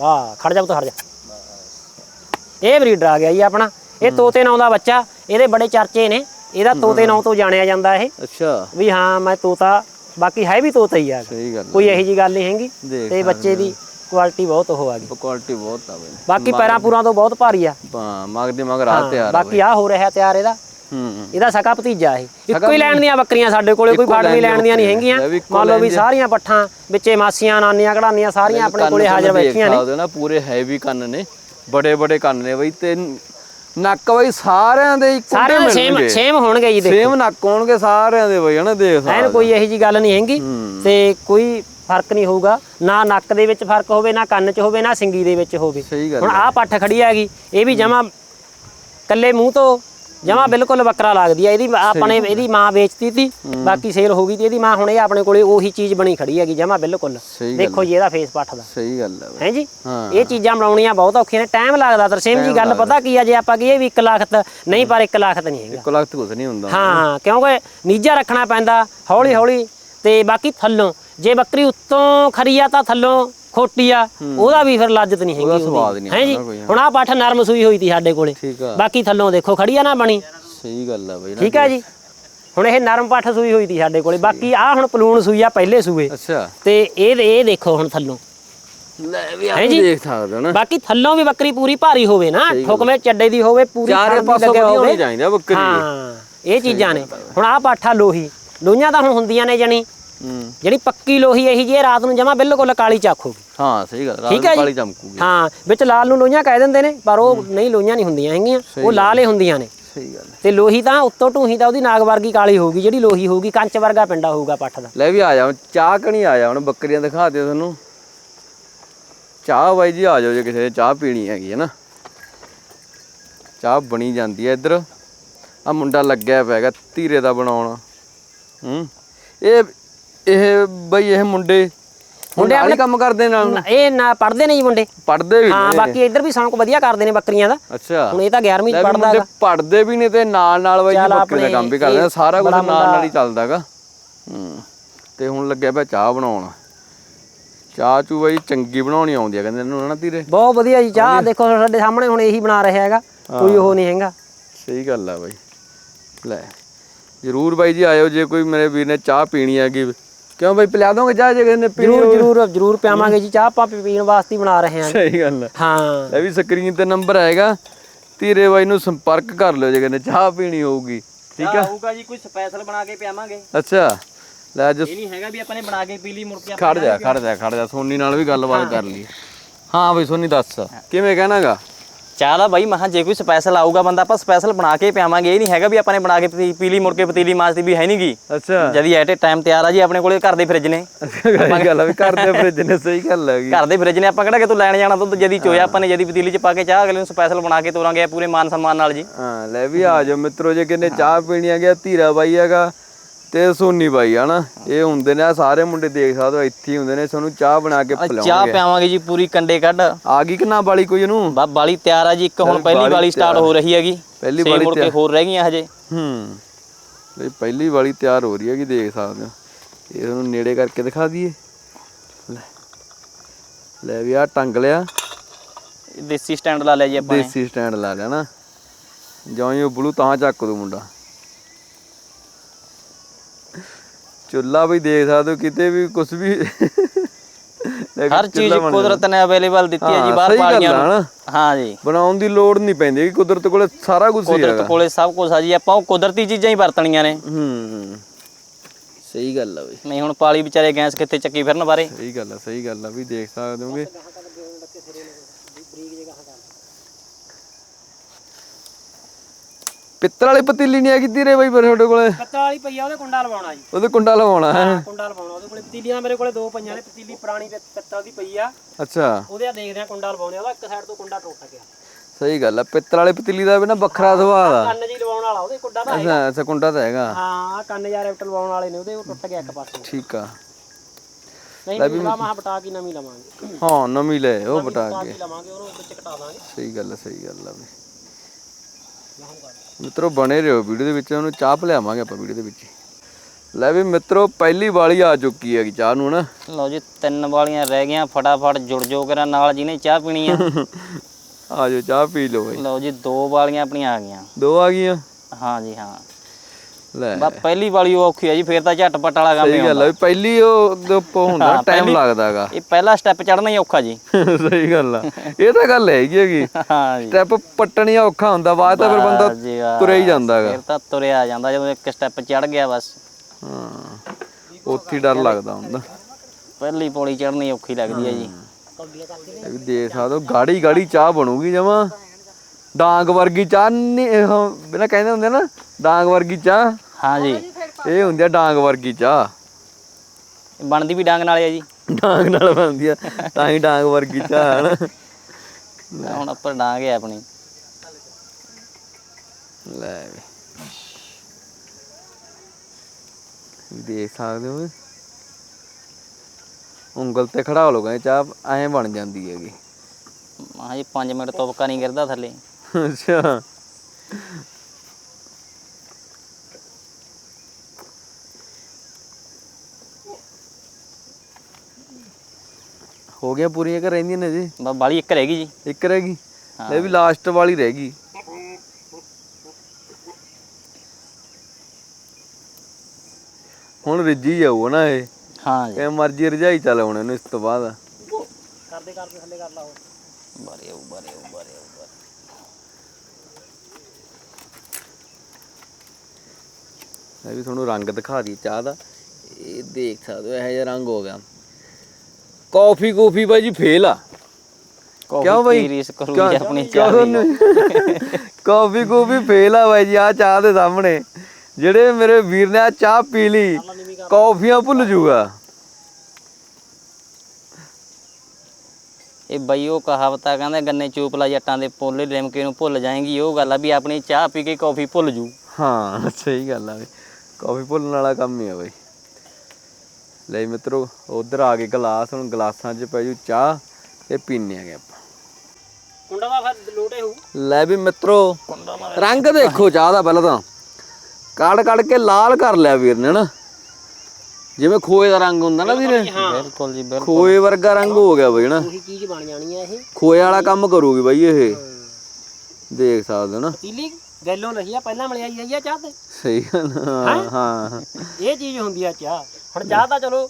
ਵਾਹ ਖੜ ਜਾ ਪੁੱਤ ਖੜ ਜਾ। ਇਹ ਬਰੀਡਰ ਆ ਗਿਆ ਜੀ ਆਪਣਾ। ਇਹ ਤੋਤੇ ਨਾਂ ਦਾ ਬੱਚਾ। ਇਹਦੇ ਬੜੇ ਚਰਚੇ ਨੇ। ਇਹਦਾ ਤੋਤੇ ਨਾਂ ਤੋਂ ਜਾਣਿਆ ਜਾਂਦਾ ਇਹ। ਅੱਛਾ। ਵੀ ਹਾਂ ਮੈਂ ਤੋਤਾ ਬਾਕੀ ਹੈ ਵੀ ਤੋਤਾ ਹੀ ਆ। ਸਹੀ ਗੱਲ ਕੋਈ ਇਹੋ ਜੀ ਗੱਲ ਨਹੀਂ ਹੈਗੀ। ਤੇ ਬੱਚੇ ਦੀ ਕੁਆਲਿਟੀ ਬਹੁਤ ਉਹ ਆ ਗਈ। ਕੁਆਲਿਟੀ ਬਹੁਤ ਆ ਬਾਕੀ ਪੈਰਾਂ ਪੂਰਾਂ ਤੋਂ ਬਹੁਤ ਭਾਰੀ ਆ। ਹਾਂ ਮਗਦੇ ਮਗਰ ਆ ਤਿਆਰ ਬਾਕੀ ਆ ਹੋ ਰਿਹਾ ਤਿਆਰ ਇਹਦਾ। ਹੂੰ ਇਹਦਾ ਸਕਾ ਭਤੀਜਾ ਇਹ। ਇੱਕੋ ਹੀ ਲੈਣ ਦੀਆਂ ਬੱਕਰੀਆਂ ਸਾਡੇ ਕੋਲੇ ਕੋਈ ਫੜ ਵੀ ਲੈਣ ਦੀਆਂ ਨਹੀਂ ਹੈਗੀਆਂ। ਮੰਨ ਲਓ ਵੀ। ਸਾਰੀਆਂ ਪੱਠਾਂ ਵਿੱਚੇ ਮਾਸੀਆਂ ਨਾਨੀਆਂ ਕਢਾਨੀਆਂ ਸਾਰੀਆਂ ਆਪਣੇ ਕੋਲੇ ਹਾਜ਼ਰ ਬੈਠੀਆਂ ਨੇ। ਨੇ ਨਾ ਪੂਰੇ ਹੈਵੀ ਕੰਨ ਨੇ। ਬੜੇ ਬੜੇ ਕੰਨ ਨੇ ਬਈ ਤੇ ਨੱਕ ਬਈ ਸਾਰਿਆਂ ਦੇ ਇੱਕੋ ਸਾਰਿਆਂ ਦੇ ਸੇਮ ਸੇਮ ਹੋਣਗੇ ਜੀ ਦੇਖੋ। ਸੇਮ ਨੱਕ ਹੋਣਗੇ ਸਾਰਿਆਂ ਦੇ ਬਈ ਹਨਾ ਦੇਖ ਐਨ ਕੋਈ ਇਹੋ ਜੀ ਗੱਲ ਨਹੀਂ ਹੈਗੀ। ਤੇ ਕੋਈ ਫ਼ਰਕ ਨਹੀਂ ਹੋਊਗਾ। ਨਾ ਨੱਕ ਦੇ ਵਿੱਚ ਫ਼ਰਕ ਹੋਵੇ ਨਾ ਕੰਨ 'ਚ ਹੋਵੇ ਨਾ ਸਿੰਗੀ ਦੇ ਵਿੱਚ ਹੋਵੇ। ਹੁਣ ਆਹ ਪੱਠ ਖੜੀ ਹੈਗੀ ਇਹ ਵੀ ਜਮਾ ਕੱਲੇ ਮੂੰਹ ਤੋਂ ਜਮਾ ਬਿਲਕੁਲ ਬੱਕਰਾ ਲੱਗਦੀ ਆ ਇਹਦੀ ਆਪਾਂ ਨੇ ਇਹਦੀ ਮਾਂ ਵੇਚਤੀ ਤੀ ਬਾਕੀ ਸੇਲ ਹੋ ਗਈ ਤੇ ਇਹਦੀ ਮਾਂ ਹੁਣ ਇਹ ਆਪਣੇ ਕੋਲੇ ਉਹੀ ਚੀਜ਼ ਬਣੀ ਖੜੀ ਹੈਗੀ ਜਮਾ ਬਿਲਕੁਲ। ਦੇਖੋ ਜੀ ਇਹਦਾ ਫੇਸ ਪੱਠ ਦਾ। ਸਹੀ ਗੱਲ ਹੈ ਹੈ ਜੀ? ਇਹ ਚੀਜ਼ਾਂ ਬਣਾਉਣੀਆਂ ਬਹੁਤ ਔਖੀਆਂ ਨੇ ਟਾਈਮ ਲੱਗਦਾ ਤਰਸੇਮ ਜੀ ਗੱਲ ਪਤਾ ਕੀ ਆ ਜੇ ਆਪਾਂ ਕਹੀਏ ਵੀ 1 ਲੱਖ ਨਹੀਂ ਪਰ 1 ਲੱਖ ਤਾਂ ਨਹੀਂ ਹੈਗਾ। ਇੱਕ ਲੱਖ ਤੇ ਕੁਝ ਨਹੀਂ ਹੁੰਦਾ। ਹਾਂ ਕਿਉਂਕਿ ਨੀਜਾ ਰੱਖਣਾ ਪੈਂਦਾ ਹੌਲੀ ਹੌਲੀ ਤੇ ਬਾਕੀ ਥੱਲੋਂ। ਜੇ ਬੱਕਰੀ ਉੱਤੋਂ ਖਰੀ ਆ ਤਾਂ ਥੱਲੋਂ ਖੋਟੀ ਆ ਉਹਦਾ ਵੀ ਫਿਰ ਲੱਜਤ ਨਹੀਂ ਉਹਦਾ ਹੈਗੀ ਸਵਾਦ ਨਹੀਂ ਹੈ ਜੀ। ਹੁਣ ਆ ਪੱਠ ਨਰਮ ਸੂਈ ਹੋਈ ਤੀ ਸਾਡੇ ਕੋਲੇ। ਆ। ਬਾਕੀ ਥੱਲੋਂ ਦੇਖੋ ਖੜੀ ਆ ਨਾ ਬਣੀ। ਸਹੀ ਗੱਲ ਹੈ ਬਈ ਠੀਕ ਆ ਜੀ। ਹੁਣ ਇਹ ਨਰਮ ਪੱਠ ਸੂਈ ਹੋਈ ਤੀ ਸਾਡੇ ਕੋਲੇ। ਬਾਕੀ ਆ ਹੁਣ ਪਲੂਣ ਸੂਈ ਆ ਪਹਿਲੇ ਸੂਏ। ਅੱਛਾ। ਤੇ ਇਹ ਇਹ ਦੇਖੋ ਹੁਣ ਥੱਲੋਂ। ਲੈ ਵੀ ਜੀ? ਦੇਖ ਸਕਦੇ ਹੋ ਨਾ। ਬਾਕੀ ਥੱਲੋਂ ਵੀ ਬੱਕਰੀ ਪੂਰੀ ਭਾਰੀ ਹੋਵੇ ਨਾ। ਠੁਕਵੇਂ ਚੱਡੇ ਦੀ ਹੋਵੇ ਪੂਰੀ ਚਾਰੇ ਪਾਸੋਂ ਵਧੀਆ ਹੋਵੇ। ਹੋਣੀ ਚਾਹੀਦੀ ਆ ਬੱਕਰੀ। ਹਾਂ ਇਹ ਚੀਜ਼ਾਂ ਨੇ। ਹੁਣ ਆਹ ਪਾਠਾ ਲੋਹੀ। ਲੋਹੀਆਂ ਤਾਂ ਹੁਣ ਹੁੰਦੀਆਂ ਨੇ ਜਣੀ। ਹੂੰ ਜਿਹੜੀ ਪੱਕੀ ਲੋਹੀ ਇਹੀ ਜੀ ਰਾਤ ਨੂੰ ਜਮਾ ਬਿਲਕੁਲ ਕਾਲੀ ਚਾਖੂਗੀ ਹਾਂ ਸਹੀ ਗੱਲ ਰਾਤ ਠੀਕ ਨੂੰ ਜੀ। ਕਾਲੀ ਚਮਕੂਗੀ। ਹਾਂ ਵਿੱਚ ਲਾਲ ਨੂੰ ਲੋਹੀਆਂ ਕਹਿ ਦਿੰਦੇ ਨੇ ਪਰ ਉਹ ਨਹੀਂ ਲੋਹੀਆਂ ਨਹੀਂ ਹੁੰਦੀਆਂ ਹੈਗੀਆਂ ਉਹ ਲਾਲ ਹੀ ਹੁੰਦੀਆਂ ਨੇ। ਸਹੀ ਗੱਲ ਹੈ। ਤੇ ਲੋਹੀ ਤਾਂ ਉੱਤੋਂ ਢੂਹੀ ਤਾਂ ਉਹਦੀ ਨਾਗ ਵਰਗੀ ਕਾਲੀ ਹੋਊਗੀ ਜਿਹੜੀ ਲੋਹੀ ਹੋਊਗੀ ਕੰਚ ਵਰਗਾ ਪਿੰਡਾ ਹੋਊਗਾ ਪੱਠ ਦਾ। ਲੈ ਵੀ ਆ ਜਾ ਚਾਹ ਕਣੀ ਆ ਜਾ ਹੁਣ ਬੱਕਰੀਆਂ ਦਿਖਾ ਦਿਓ ਤੁਹਾਨੂੰ। ਚਾਹ ਬਾਈ ਜੀ ਆ ਜਾਓ ਜੇ ਕਿਸੇ ਨੇ ਚਾਹ ਪੀਣੀ ਹੈਗੀ ਹੈ ਨਾ। ਚਾਹ ਬਣੀ ਜਾਂਦੀ ਹੈ ਇੱਧਰ। ਆ ਮੁੰਡਾ ਲੱਗਿਆ ਪਿਆ ਹੈਗਾ ਧੀਰੇ ਦਾ ਬਣਾਉਣ। ਹੂੰ। ਇਹ ਇਹ ਬਈ ਇਹ ਮੁੰਡੇ ਮੁੰਡੇ ਆਪਣੇ ਕੰਮ ਕਰਦੇ ਨਾਲ। ਇਹ ਨਾ ਪੜਦੇ ਨੇ ਜੀ ਮੁੰਡੇ। ਪੜਦੇ ਵੀ ਹਾਂ ਬਾਕੀ ਇੱਧਰ ਵੀ ਸੌਂਕ ਵਧੀਆ ਕਰਦੇ ਨੇ ਬੱਕਰੀਆਂ ਦਾ। ਅੱਛਾ। ਹੁਣ ਇਹ ਤਾਂ 11ਵੀਂ ਲੈ ਚ ਵੀ ਪੜਦਾ ਮੁੰਡੇ ਪੜਦੇ ਵੀ ਨੇ ਤੇ ਨਾਲ ਨਾਲ ਬਾਈ ਬੱਕਰੀ ਦਾ ਕੰਮ ਵੀ ਕਰਦੇ ਸਾਰਾ ਕੁਝ ਨਾਲ ਨਾਲ ਹੀ ਚੱਲਦਾ ਹੈਗਾ ਹੂੰ। ਤੇ ਹੁਣ ਲੱਗਿਆ ਪਿਆ ਚਾਹ ਬਣਾਉਣ। ਚਾਹ ਚੂ ਬਾਈ ਚੰਗੀ ਬਣਾਉਣੀ ਆਉਂਦੀ ਆ ਕਹਿੰਦੇ ਇਹਨੂੰ ਨਾ ਧੀਰੇ। ਬਹੁਤ ਵਧੀਆ ਜੀ ਚਾਹ ਦੇਖੋ ਸਾਡੇ ਸਾਹਮਣੇ ਹੁਣ ਇਹੀ ਬਣਾ ਰਿਹਾ ਹੈਗਾ ਕੋਈ ਉਹ ਨਹੀਂ ਹੈਗਾ। ਸਹੀ ਗੱਲ ਆ ਬਾਈ। ਲੈ ਜਰੂਰ ਬਾਈ ਜੀ ਆਇਓ ਜੇ ਕੋਈ ਮੇਰੇ ਵੀਰ ਨੇ ਚਾਹ ਪੀਣੀ ਹੈਗੀ। ਕਿਉਂ ਬਾਈ ਪਿਲਾ ਦੋਗੇ ਚਾਹ ਜੇ ਕਿਸੇ ਨੇ ਪੀਣੀ ਜਰੂਰ ਜਰੂਰ ਜਰੂਰ ਪਿਆਵਾਂਗੇ ਜੀ ਚਾਹ ਆਪਾਂ ਪੀਣ ਵਾਸਤੇ ਹੀ ਬਣਾ ਰਹੇ ਹਾਂ ਸਹੀ ਗੱਲ ਆ। ਹਾਂ। ਲੈ ਵੀ ਸਕਰੀਨ ਤੇ ਨੰਬਰ ਆਏਗਾ। ਧੀਰੇ ਬਾਈ ਨੂੰ ਸੰਪਰਕ ਕਰ ਲਿਓ ਜੇ ਕਹਿੰਦੇ ਚਾਹ ਪੀਣੀ ਹੋਊਗੀ। ਠੀਕ ਆ? ਆਊਗਾ ਜੀ ਕੋਈ ਸਪੈਸ਼ਲ ਬਣਾ ਕੇ ਪਿਆਵਾਂਗੇ। ਅੱਛਾ। ਲੈ ਅੱਜ ਇਹ ਨਹੀਂ ਹੈਗਾ ਵੀ ਆਪਾਂ ਨੇ ਬਣਾ ਕੇ ਪੀ ਲਈ ਮੁੜ ਕੇ ਖੜ ਜਾ ਖੜ ਜਾ ਖੜ ਜਾ। ਸੋਨੀ ਨਾਲ ਵੀ ਗੱਲਬਾਤ ਕਰ ਲਈ ਹਾਂ ਬਈ ਸੋਨੀ ਦੱਸ। ਕਿਵੇਂ ਕਹਿਣਾਗਾ? ਚਾਹ ਦਾ ਬਾਈ ਮਹਾ ਜੇ ਕੋਈ ਸਪੈਸ਼ਲ ਆਊਗਾ ਬੰਦਾ ਆਪਾਂ ਸਪੈਸ਼ਲ ਬਣਾ ਕੇ ਪਿਆਵਾਂਗੇ। ਇਹ ਨਹੀਂ ਹੈਗਾ ਵੀ ਆਪਾਂ ਨੇ ਬਣਾ ਕੇ ਪੀ- ਪੀ ਲਈ ਮੁੜ ਕੇ ਪਤੀਲੀ ਮਾਜਦੀ ਵੀ ਹੈ ਨਹੀਂਗੀ ਅੱਛਾ। ਜਦੀ ਐਟ ਟਾਈਮ ਤਿਆਰ ਆ ਜੀ ਆਪਣੇ ਕੋਲੇ ਘਰ ਦੇ ਫ੍ਰਿਜ ਨੇ। ਸਹੀ ਗੱਲ ਆ ਵੀ ਕਰਦੇ ਫ੍ਰਿਜ ਨੇ ਸਹੀ ਗੱਲ ਹੈਗੀ ਘਰ ਦੇ ਫ੍ਰਿਜ ਨੇ ਆਪਾਂ ਕਿਹੜਾ ਕਿਤੋਂ ਲੈਣ ਜਾਣਾ ਦੁੱਧ ਜਦੀ ਚੋਇਆ ਆਪਾਂ ਨੇ ਜਦੀ ਪਤੀਲੀ 'ਚ ਪਾ ਕੇ ਚਾਹ ਅਗਲੇ ਨੂੰ ਸਪੈਸ਼ਲ ਬਣਾ ਕੇ ਤੋਰਾਂਗੇ ਪੂਰੇ ਮਾਨ ਸਨਮਾਨ ਨਾਲ ਜੀ। ਹਾਂ ਲੈ ਵੀ ਆ ਜਾਓ ਮਿੱਤਰੋ ਜੇ ਕਿਨੇ ਚਾਹ ਪੀਣੀ ਆ ਗਿਆ ਧੀਰਾ ਬਾਈ ਹੈਗਾ ਤੇ ਸੋਨੀ ਬਾਈ ਹਨਾ? ਇਹ ਹੁੰਦੇ ਨੇ ਆਹ ਸਾਰੇ ਮੁੰਡੇ ਦੇਖ ਸਕਦੇ ਹੋ ਇੱਥੇ ਹੀ ਹੁੰਦੇ ਨੇ ਤੁਹਾਨੂੰ ਚਾਹ ਬਣਾ ਕੇ ਚਾਹ ਪਿਲਾਉਣਗੇ। ਪਿਆਵਾਂਗੇ ਜੀ ਪੂਰੀ ਕੰਡੇ ਕੱਢ। ਆ ਗਈ ਕਿ ਨਾ ਬਾਲੀ ਕੋਈ ਇਹਨੂੰ? ਬਾ ਬਾਲੀ ਤਿਆਰ ਆ ਜੀ ਇੱਕ ਹੁਣ ਪਹਿਲੀ ਬਾਲੀ ਬਾਲੀ ਸਟਾਰਟ ਹੋ ਰਹੀ ਹੈਗੀ। ਪਹਿਲੀ ਛੇ ਬਾਲੀ ਮੁੜ ਕੇ ਤਿਆਰ। ਹੋਰ ਰਹਿ ਗਈਆਂ ਹਜੇ। ਹੂੰ। ਬਈ ਪਹਿਲੀ ਵਾਲੀ ਤਿਆਰ ਹੋ ਰਹੀ ਹੈ ਕਿ ਦੇਖ ਸਕਦੇ ਹੋ। ਇਹ ਤੁਹਾਨੂੰ ਨੇੜੇ ਕਰਕੇ ਦਿਖਾ ਦਈਏ। ਲੈ। ਲੈ ਵੀ ਆ ਟੰਗ ਲਿਆ। ਦੇਸੀ ਸਟੈਂਡ ਲਾ ਲਿਆ ਜੀ ਆਪਾਂ ਨੇ। ਦੇਸੀ ਸਟੈਂਡ ਲਾ ਲਿਆ ਨਾ। ਜਿਉਂ ਹੀ ਉਹ ਬਲੂ ਤਾਂ ਚੱਕ ਦੂ ਮੁੰਡਾ। ਚੁੱਲਾ ਵੀ ਦੇਖ ਸਕਦੇ ਹੋ ਕਿਤੇ ਵੀ ਕੁਝ ਵੀ। ਹਰ ਚੀਜ਼ ਕੁਦਰਤ ਨੇ ਅਵੇਲੇਬਲ ਦਿੱਤੀ ਹੈ ਜੀ ਬਾਹਰ ਸਹੀ ਗੱਲ ਪਾਲੀਆਂ ਆ ਨੂੰ। ਨਾ। ਹਾਂ ਜੀ। ਬਣਾਉਣ ਦੀ ਲੋੜ ਨਹੀਂ ਪੈਂਦੀ ਕੁਦਰਤ ਕੋਲੇ ਸਾਰਾ ਕੁਝ ਹੀ ਕੁਦਰਤ ਕੋਲੇ ਸਭ ਕੁਝ ਆ ਜੀ ਆਪਾਂ ਉਹ ਕੁਦਰਤੀ ਚੀਜ਼ਾਂ ਹੀ ਵਰਤਣੀਆਂ ਨੇ। ਹੂੰ। ਸਹੀ ਗੱਲ ਆ ਬਈ। ਨਹੀਂ ਹੁਣ ਪਾਲੀ ਵਿਚਾਰੇ ਗੈਸ ਕਿੱਥੇ ਚੱਕੀ ਫਿਰਨ ਬਾਰੇ? ਸਹੀ ਗੱਲ ਆ ਸਹੀ ਗੱਲ ਆ ਵੀ ਦੇਖ ਸਕਦੇ ਹੋਗੇ। ਪਿੱਤਲ ਵਾਲੀ ਪਤੀਲੀ ਨਹੀਂ ਹੈਗੀ ਤੇਰੇ ਬਾਈ ਤੁਹਾਡੇ ਕੋਲੇ? ਕੱਤਾ ਵਾਲੀ ਪਈਆ ਉਹਦੇ ਕੁੰਡਾ ਲਵਾਉਣਾ ਜੀ। ਉਹਦੇ ਕੁੰਡਾ ਲਵਾਉਣਾ ਹੈ? ਕੁੰਡਾ ਲਵਾਉਣਾ ਉਹਦੇ ਕੋਲੇ ਪਤੀਲੀਆਂ ਮੇਰੇ ਕੋਲੇ ਦੋ ਪਈਆਂ ਨੇ ਪਤੀਲੀ ਪੁਰਾਣੀ ਪਿੱਤਲ ਦੀ ਪਈ ਆ। ਅੱਛਾ। ਉਹਦੇ ਆ ਦੇਖਦੇ ਆ ਕੁੰਡਾ ਲਵਾਉਣੇ ਉਹਦਾ ਇੱਕ ਸਾਈਡ ਤੋਂ ਕੁੰਡਾ ਟੁੱਟ ਗਿਆ। ਸਹੀ ਗੱਲ ਆ ਪਿੱਤਲ ਵਾਲੀ ਪਤੀਲੀ ਦਾ ਵੀ ਨਾ ਵੱਖਰਾ ਸੁਭਾਅ ਆ। ਕੰਨ ਜੀ ਲਵਾਉਣ ਵਾਲਾ ਉਹਦੇ ਕੁੰਡਾ ਤਾਂ ਅੱਛਾ ਅੱਛਾ ਕੁੰਡਾ ਤਾਂ ਹੈਗਾ। ਹਾਂ ਆਹ ਕੰਨ ਯਾਰ ਐਫਟ ਲਵਾਉਣ ਵਾਲੇ ਨੇ ਉਹਦੇ ਉਹ ਟੁੱਟ ਗਿਆ ਇੱਕ ਪਾਸੇ। ਠੀਕ ਆ। ਨਹੀਂ ਪੂਰਾ ਮਾਹ ਬਟਾ ਕੇ ਨਵੀਂ ਲਵਾਂਗੇ। ਹਾਂ ਨਵੀਂ ਲੈ ਉਹ ਬਟਾ ਕੇ। ਲਵਾਂਗੇ ਉਹਨੂੰ ਵਿੱਚ ਕਟਾ ਦਾਂਗੇ। ਸਹੀ ਗੱਲ ਆ ਸਹੀ ਗੱਲ ਆ ਬਈ ਮਿੱਤਰੋ ਬਣੇ ਰਹੋ ਵੀਡੀਓ ਦੇ ਵਿੱਚ ਉਹਨੂੰ ਚਾਹ ਪਿਲਾਵਾਂਗੇ ਆਪਾਂ ਵੀਡੀਓ ਦੇ ਵਿੱਚ। ਲੈ ਵੀ ਮਿੱਤਰੋ ਪਹਿਲੀ ਵਾਲੀ ਆ ਚੁੱਕੀ ਹੈਗੀ ਚਾਹ ਨੂੰ ਨਾ ਲਓ ਜੀ ਤਿੰਨ ਵਾਲੀਆਂ ਰਹਿ ਗਈਆਂ ਫਟਾਫਟ ਜੁੜ ਜੋ ਕਰਾਂ ਨਾਲ ਜਿਹਨੇ ਚਾਹ ਪੀਣੀ ਆ। ਆ ਜਾਓ ਚਾਹ ਪੀ ਲਓ ਬਾਈ। ਲਓ ਜੀ ਦੋ ਵਾਲੀਆਂ ਆਪਣੀਆਂ ਆ ਗਈਆਂ। ਦੋ ਆ ਗਈਆਂ? ਹਾਂ ਜੀ ਹਾਂ। ਲੈ। ਬਸ ਪਹਿਲੀ ਵਾਲੀ ਉਹ ਔਖੀ ਆ ਜੀ ਫੇਰ ਤਾਂ ਝਟਪਟ ਵਾਲਾ ਕੰਮ ਹੀ ਸਹੀ ਗੱਲ ਆ ਵੀ ਪਹਿਲੀ ਉਹ ਦੇ ਉੱਪਰ ਹੁੰਦਾ ਹਾਂ, ਟਾਈਮ ਪਹਿਲੀ- ਲੱਗਦਾਗਾ ਇਹ ਪਹਿਲਾ ਸਟੈਪ ਚੜਨਾ ਹੀ ਔਖਾ ਜੀ। ਸਹੀ ਗੱਲ ਆ। ਇਹ ਤਾਂ ਗੱਲ ਹੈਗੀ ਹੈਗੀ। ਹਾਂ ਜੀ। ਸਟੈਪ ਪੱਟਣੀ ਔਖਾ ਹੁੰਦਾ ਬਾਅਦ ਤਾਂ ਫਿਰ ਬੰਦਾ। ਤੁਰਿਆ ਹੀ ਜਾਂਦਾਗਾ ਫੇਰ ਤਾਂ ਤੁਰਿਆ ਜਾਂਦਾ ਜਦੋਂ ਇੱਕ ਸਟੈਪ ਚੜ ਗਿਆ ਬਸ। ਹਾਂ ਉੱਥੇ ਹੀ ਡਰ ਲੱਗਦਾ ਹੁੰਦਾ। ਪਹਿਲੀ ਪੌੜੀ ਚੜਨੀ ਔਖੀ ਲੱਗਦੀ ਹੈ ਜੀ। ਇਹ ਵੀ ਦੇਖ ਸਕਦੇ ਹੋ ਗਾੜੀ ਗਾੜੀ ਚਾਹ ਬਣੂਗੀ ਜਮਾ। ਡਾਂਗ ਵਰਗੀ ਚਾਹ ਨਹੀਂ ਬਿਨਾ ਕਹਿੰਦੇ ਹੁੰਦੇ ਨਾ ਡਾਂਗ ਵਰਗੀ ਚਾਹ। ਹਾਂ ਜੀ ਇਹ ਹੁੰਦੀ ਆ ਡਾਂਗ ਵਰਗੀ ਚਾਹ। ਬਣਦੀ ਵੀ ਡਾਂਗ ਨਾਲ ਹੈ ਜੀ। ਡਾਂਗ ਨਾਲ ਬਣਦੀ ਆ ਤਾਂ ਹੀ ਡਾਂਗ ਵਰਗੀ ਚਾਹ ਹੈ ਨਾ। ਹੁਣ ਉੱਪਰ ਡਾਂਗ ਹੈ ਆਪਣੀ। ਲੈ ਵੀ। ਵੀ ਦੇਖ ਸਕਦੇ ਹੋ ਉਂਗਲ ਤੇ ਖੜਾ ਲੋ ਗਏ ਚਾਹ ਐਂ ਬਣ ਜਾਂਦੀ ਹੈਗੀ। ਹਾਂ ਜੀ 5 ਮਿੰਟ ਤੋਪਕਾ ਨਹੀਂ ਗਿਰਦਾ ਥੱਲੇ। ਅੱਛਾ। ਹੋ ਗਿਆ ਪੂਰੀਆਂ ਕਿ ਰਹਿੰਦੀਆਂ ਨੇ ਜੀ? ਬਸ ਬਾਲੀ ਇੱਕ ਰਹਿ ਗਈ ਜੀ। ਇੱਕ ਰਹਿ ਗਈ? ਇਹ ਵੀ ਲਾਸਟ ਵਾਲੀ ਰਹਿ ਗਈ। ਹੁਣ ਰਿੱਝੀ ਜਾਊ ਨਾ ਇਹ। ਹਾਂ ਜੀ। ਇਹ ਮਰਜ਼ੀ ਰਜਾਈ ਚੱਲ ਹੁਣ ਇਹਨੂੰ ਇਸ ਤੋਂ ਬਾਅਦ। ਕਰਦੇ ਕਰਦੇ ਥੱਲੇ ਕਰ ਲਾ ਉਹ ਬਾਰੇ ਉਹ ਬਾਰੇ ਉਹ ਬਾਰੇ ਉਹ ਇਹ ਵੀ ਤੁਹਾਨੂੰ ਰੰਗ ਦਿਖਾ ਦਈਏ ਚਾਹ ਦਾ। ਇਹ ਦੇਖ ਸਕਦੇ ਹੋ ਇਹ ਜਿਹਾ ਰੰਗ ਹੋ ਗਿਆ। ਕਾਫੀ ਕੂਫੀ ਬਾਈ ਜੀ ਫੇਲ ਆ। ਕਿਉਂ ਬਾਈ? ਰੀਸ ਕਰੂਗੀ ਆਪਣੀ ਚਾਹ ਦੀ? ਕਾਫੀ ਕੂਫੀ ਫੇਲ ਆ ਬਾਈ ਜੀ ਆ ਚਾਹ ਦੇ ਸਾਹਮਣੇ। ਜਿਹੜੇ ਮੇਰੇ ਵੀਰ ਨੇ ਆ ਚਾਹ ਪੀ ਲਈ ਕਾਫੀਆਂ ਭੁੱਲ ਜੂਗਾ। ਇਹ ਬਈ ਉਹ ਕਹਾਵਤ ਕਹਿੰਦੇ ਗੰਨੇ ਚੂਪਲਾ ਜੱਟਾਂ ਦੇ ਪੁੱਲ ਲਿਮਕੇ ਨੂੰ ਭੁੱਲ ਜਾਏਗੀ। ਉਹ ਗੱਲ ਆ ਵੀ ਆਪਣੀ ਚਾਹ ਪੀ ਕੇ ਕਾਫੀ ਭੁੱਲ ਜੂ। ਹਾਂ ਸਹੀ ਗੱਲ ਆ ਬਈ। ਕਾਫੀ ਭੁੱਲਣ ਵਾਲਾ ਕੰਮ ਹੀ ਆ ਬਈ। ਲੈ ਮਿੱਤਰੋ ਉਧਰ ਆ ਗਏ ਗਲਾਸ ਹੁਣ ਗਲਾਸਾਂ 'ਚ ਪੈ ਜੂ ਚਾਹ ਇਹ ਪੀਨੇ ਆਗੇ ਆਪਾਂ। ਕੁੰਡਾ ਦਾ ਫਿਰ ਲੋਟੇ ਹੋਊ ਲੈ ਵੀ ਮਿੱਤਰੋ ਰੰਗ ਦੇਖੋ ਚਾਹ ਦਾ ਪਹਿਲਾਂ ਤਾਂ। ਕੜ ਕੜ ਕੇ ਲਾਲ ਕਰ ਲਿਆ ਵੀਰ ਨੇ ਨਾ। ਜਿਵੇਂ ਖੋਏ ਦਾ ਰੰਗ ਹੁੰਦਾ ਨਾ ਵੀਰੇ। ਬਿਲਕੁਲ ਜੀ ਬਿਲਕੁਲ। ਖੋਏ ਵਰਗਾ ਰੰਗ ਹੋ ਗਿਆ ਬਈ ਨਾ। ਉਹੀ ਚੀਜ਼ ਬਣ ਜਾਣੀ ਆ ਇਹ। ਖੋਏ ਵਾਲਾ ਕੰਮ ਕਰੂਗੀ ਬਈ ਇਹ। ਦੇਖ ਸਕਦੇ ਹੋ ਨਾ। ਪਤੀਲੀ? ਗੈਲੋਂ ਲਹੀ ਆ ਪਹਿਲਾਂ ਮਲਿਆਈ ਜਾਈ ਆ ਚਾਹ ਤੇ। ਸਹੀ ਗੱਲ ਹਾਂ? ਹਾਂ ਇਹ ਚੀਜ਼ ਹੁੰਦੀ ਆ ਚਾਹ। ਹੁਣ ਚਾਹ ਤਾਂ ਚਲੋ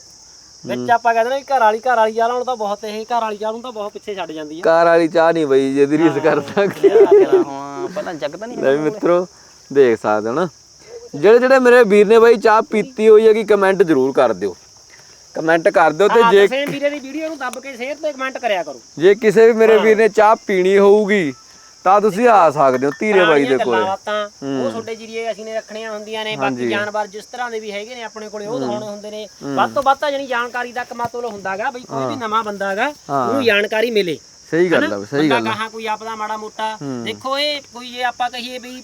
ਵਿੱਚ ਆਪਾਂ ਕਹਿੰਦੇ ਨੇ ਘਰ ਵਾਲੀ ਘਰ ਵਾਲੀ ਚਾਹ ਨਾਲੋਂ ਤਾਂ ਬਹੁਤ ਇਹ ਘਰ ਵਾਲੀ ਚਾਹ ਨੂੰ ਤਾਂ ਬਹੁਤ ਪਿੱਛੇ ਛੱਡ ਜਾਂਦੀ ਆ। ਕਾਰ ਵਾਲੀ ਚਾਹ ਨਹੀਂ ਬਈ ਜਿਹਦੀ ਰੀਸ ਕਰ ਸਕਦੇ ਹਾਂ ਪਤਾ ਜੱਗ ਤਾਂ ਨਹੀਂ ਲੈ ਵੀ ਮਿੱਤਰੋ ਦੇਖ ਸਕਦੇ ਹੋ ਨਾ। ਜਿਹੜੇ ਜਿਹੜੇ ਮੇਰੇ ਵੀਰ ਨੇ ਬਾਈ ਚਾਹ ਪੀਤੀ ਹੋਈ ਹੈ ਕਿ ਕਮੈਂਟ ਜ਼ਰੂਰ ਕਰ ਦਿਓ। ਕਮੈਂਟ ਕਰ ਦਿਓ ਤੇ ਜੇ ਸੇਮ ਵੀਰੇ ਦੀ ਵੀਡੀਓ ਨੂੰ ਦੱਬ ਕੇ ਸ਼ੇਅਰ ਤੇ ਕਮੈਂਟ ਕਰਿਆ ਕਰੋ। ਜੇ ਕਿਸੇ ਵੀ ਮੇਰੇ ਵੀਰ ਨੇ ਚਾਹ ਪੀਣੀ ਹੋਊਗੀ ਤਾਂ ਤੁਸੀਂ ਆ ਸਕਦੇ ਹੋ ਧੀਰੇ ਬਾਈ ਦੇ ਕੋਲੇ। ਬਾਤਾਂ ਉਹ ਛੋਟੇ ਜੀਰੀਏ ਅਸੀਂ ਨੇ ਰੱਖਣੀਆਂ ਹੁੰਦੀਆਂ ਨੇ ਬਾਕੀ ਜਾਨਵਰ ਜਿਸ ਤਰ੍ਹਾਂ ਦੇ ਵੀ ਹੈਗੇ ਨੇ ਆਪਣੇ ਕੋਲੇ ਉਹ ਦਿਖਾਉਣੇ ਹੁੰਦੇ ਨੇ। ਵੱਧ ਤੋਂ ਵੱਧ ਤਾਂ ਜਾਨੀ ਜਾਣਕਾਰੀ ਤੱਕ ਮਤਲਬ ਹੁੰਦਾਗਾ ਬਈ ਕੋਈ ਵੀ ਨਵਾਂ ਬੰਦਾ ਹੈਗਾ ਉਹਨੂੰ ਜਾਣਕਾਰੀ ਮਿਲੇ। ਸਹੀ ਗੱਲ ਆ ਸਹੀ ਬੰਦਾ ਕਹਾ ਕੋਈ ਆਪਦਾ ਮਾੜਾ ਮੋਟਾ। ਦੇਖੋ ਇਹ ਕੋਈ ਜੇ ਆਪਾਂ ਕਹੀਏ ਵੀ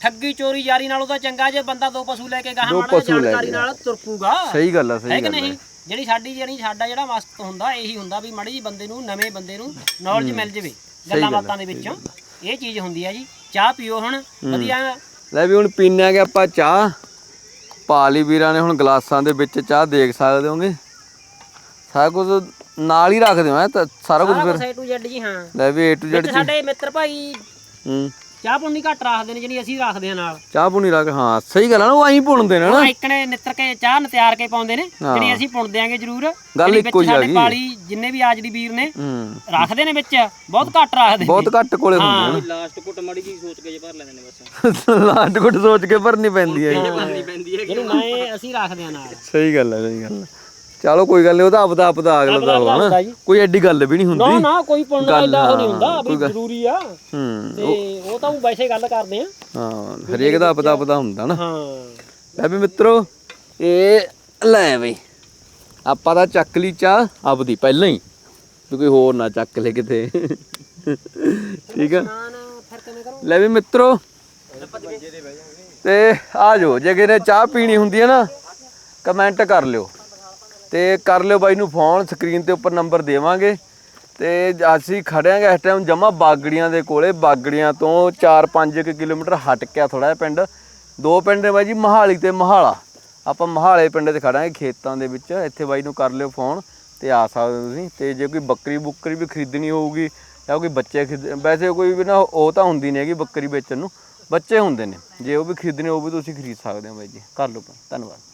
ਠੱਗੀ ਚੋਰੀ ਜਾਰੀ ਨਾਲੋਂ ਤਾਂ ਚੰਗਾ ਜੇ ਬੰਦਾ ਦੋ ਪਸ਼ੂ ਲੈ ਕੇ ਗਾਹਾਂ ਮਾੜਾ ਜਾਣਕਾਰੀ ਨਾਲ ਤੁਰਪੂਗਾ ਸਹੀ ਗੱਲ ਹੈ ਸਹੀ ਗੱਲ ਨਹੀਂ? ਜਿਹੜੀ ਸਾਡੀ ਜਿਹੜੀ ਸਾਡਾ ਜਿਹੜਾ ਮਸਤ ਹੁੰਦਾ ਇਹੀ ਹੁੰਦਾ ਵੀ ਮਾੜੀ ਜੀ ਬੰਦੇ ਨੂੰ ਨਵੇਂ ਬੰਦੇ ਨੂੰ ਨੌਲੇਜ ਮਿਲ ਜਵੇ ਗੱਲਾਂ ਬਾਤਾਂ ਦੇ ਵਿੱਚੋਂ। ਇਹ ਚੀਜ਼ ਹੁੰਦੀ ਆ ਜੀ ਚਾਹ ਪੀਓ ਹੁਣ ਵਧੀਆ। ਲੈ ਵੀ ਹੁਣ ਪੀਨੇ ਆਗੇ ਆਪਾਂ ਚਾਹ। ਪਾ ਲਈ ਵੀਰਾਂ ਨੇ ਹੁਣ ਗਲਾਸਾਂ ਦੇ ਵਿੱਚ ਚਾਹ ਦੇਖ ਸਕਦੇ ਹੋਗੇ। ਸਾਰਾ ਕੁਝ ਨਾਲ ਹੀ ਰੱਖ ਦਿਓ ਤਾਂ ਸਾਰਾ ਕੁਝ ਸਾਰਾ ਕੁਝ A to Z ਜੀ ਹਾਂ। ਲੈ ਵੀ A to Z ਤੇ ਸਾਡੇ ਮਿੱਤਰ ਭਾਈ ਹੂੰ। ਚਾਹ ਪੁੰਨੀ ਘੱਟ ਰੱਖਦੇ ਨੇ ਜਿਹੜੀ ਅਸੀਂ ਰੱਖਦੇ ਆ ਨਾਲ। ਚਾਹ ਪੁਣੀ ਰੱਖ ਹਾਂ ਸਹੀ ਗੱਲ ਆ ਨਾ ਉਹ ਐਂ ਪੁਣਦੇ ਨੇ ਨਾ। ਉਹ ਇੱਕ ਨੇ ਨਿੱਤਰ ਕੇ ਚਾਹ ਨਤਿਆਰ ਕੇ ਪਾਉਂਦੇ ਨੇ ਜਿਹੜੀ ਅਸੀਂ ਪੁਣ ਦਿਆਂਗੇ ਜ਼ਰੂਰ। ਗੱਲ ਜਿਹੜੀ ਇੱਕੋ ਹੀ ਆ ਸਾਡੇ। ਪਾਲੀ ਜਿੰਨੇ ਵੀ ਆਜੜੀ ਵੀਰ ਨੇ ਹੂੰ। ਰੱਖਦੇ ਨੇ ਵਿੱਚ ਬਹੁਤ ਘੱਟ ਰੱਖਦੇ ਬਹੁਤ ਘੱਟ ਕੋਲੇ ਹੁੰਦੇ ਲਾਸਟ ਕੁੱਟ ਮੜੀ ਜੀ ਸੋਚ ਕੇ ਜੇ ਭਰ ਲੈਂਦੇ ਨੇ ਬਸ। ਨੇ ਲਾਟ ਗੁੱਟ ਸੋਚ ਕੇ ਭਰਨੀ ਪੈਂਦੀ ਹੈ ਭਰਨੀ ਪੈਂਦੀ ਹੈ। ਜਿਹੜੀ ਮੈਂ ਅਸੀਂ ਰੱਖਦੇ ਆ ਨਾਲ। ਸਹੀ ਗੱਲ ਹੈ ਸਹੀ ਗੱਲ ਹੈ। ਚਲੋ ਕੋਈ ਗੱਲ ਨਹੀਂ ਉਹਦਾ ਆਪਦਾ ਆਪਦਾ ਅਗਲਾ ਦਾ ਹੋਣਾ ਹੁੰਦਾ ਜੀ। ਕੋਈ ਐਡੀ ਗੱਲ ਵੀ ਨਹੀਂ ਨਾ ਹੁੰਦੀ। ਨਾ ਕੋਈ ਪੁੰਨ ਵਾਲਾ ਉਹ ਨਹੀਂ ਹੁੰਦਾ ਵੀ ਜ਼ਰੂਰੀ ਆ। ਹੂੰ ਤੇ ਉਹ ਤਾਂ ਉਹ ਵੈਸੇ ਗੱਲ ਕਰਦੇ ਆ। ਹਾਂ ਹਰੇਕ ਦਾ ਆਪਦਾ ਆਪਦਾ ਹੁੰਦਾ ਨਾ। ਹਾਂ। ਲੈ ਵੀ ਮਿੱਤਰੋ ਇਹ ਲੈ ਬਈ। ਆਪਾਂ ਤਾਂ ਚੱਕ ਲਈ ਚਾਹ ਆਪਦੀ ਪਹਿਲਾਂ ਹੀ। ਵੀ ਕੋਈ ਹੋਰ ਨਾ ਚੱਕ ਲੈ ਕਿਤੇ। ਠੀਕ ਆ? ਨਾ ਨਾ ਫਿਰ ਕਿਵੇਂ ਕਰੋ ਲੈ ਵੀ ਮਿੱਤਰੋ ਤੇ ਆ ਜਾਓ ਜੇ ਕਿਸੇ ਨੇ ਚਾਹ ਪੀਣੀ ਹੁੰਦੀ ਹੈ ਨਾ ਕਮੈਂਟ ਕਰ ਲਿਓ। ਤੇ ਕਰ ਲਿਓ ਬਾਈ ਨੂੰ ਫੋਨ ਸਕਰੀਨ ਤੇ ਉੱਪਰ ਨੰਬਰ ਦੇਵਾਂਗੇ। ਤੇ ਅਸੀਂ ਖੜਿਆਂਗੇ ਇਸ ਟਾਈਮ ਜਮਾ ਬਾਗੜੀਆਂ ਦੇ ਕੋਲੇ। ਬਾਗੜੀਆਂ ਤੋਂ 4-5 ਕਿਲੋਮੀਟਰ ਹਟ ਕੇ ਥੋੜਾ ਜਿਹਾ ਪਿੰਡ। ਦੋ ਪਿੰਡ ਨੇ ਬਾਈ ਜੀ, ਮਹਾਲੀ ਤੇ ਮਹਾਲਾ। ਆਪਾਂ ਮਹਾਲੇ ਪਿੰਡ 'ਤੇ ਖੜਾਂਗੇ ਖੇਤਾਂ ਦੇ ਵਿੱਚ। ਇੱਥੇ ਬਾਈ ਨੂੰ ਕਰ ਲਿਓ ਫੋਨ ਤੇ ਆ ਸਕਦੇ ਤੁਸੀਂ। ਤੇ ਜੇ ਕੋਈ ਬੱਕਰੀ ਬੁੱਕਰੀ ਵੀ ਖਰੀਦਣੀ ਹੋਊਗੀ ਜਾਂ ਕੋਈ ਬੱਚੇ ਖਰੀਦ, ਵੈਸੇ ਕੋਈ ਵੀ ਨਾ, ਉਹ ਤਾਂ ਹੁੰਦੀ ਨਹੀਂ ਹੈਗੀ ਬੱਕਰੀ ਵੇਚਣ ਨੂੰ। ਬੱਚੇ ਹੁੰਦੇ ਨੇ। ਜੇ ਉਹ ਵੀ ਖਰੀਦਣੇ ਉਹ ਵੀ ਤੁਸੀਂ ਖਰੀਦ ਸਕਦੇ ਹੋ ਬਾਈ ਜੀ। ਕਰ ਲਓ ਧੰਨਵਾਦ।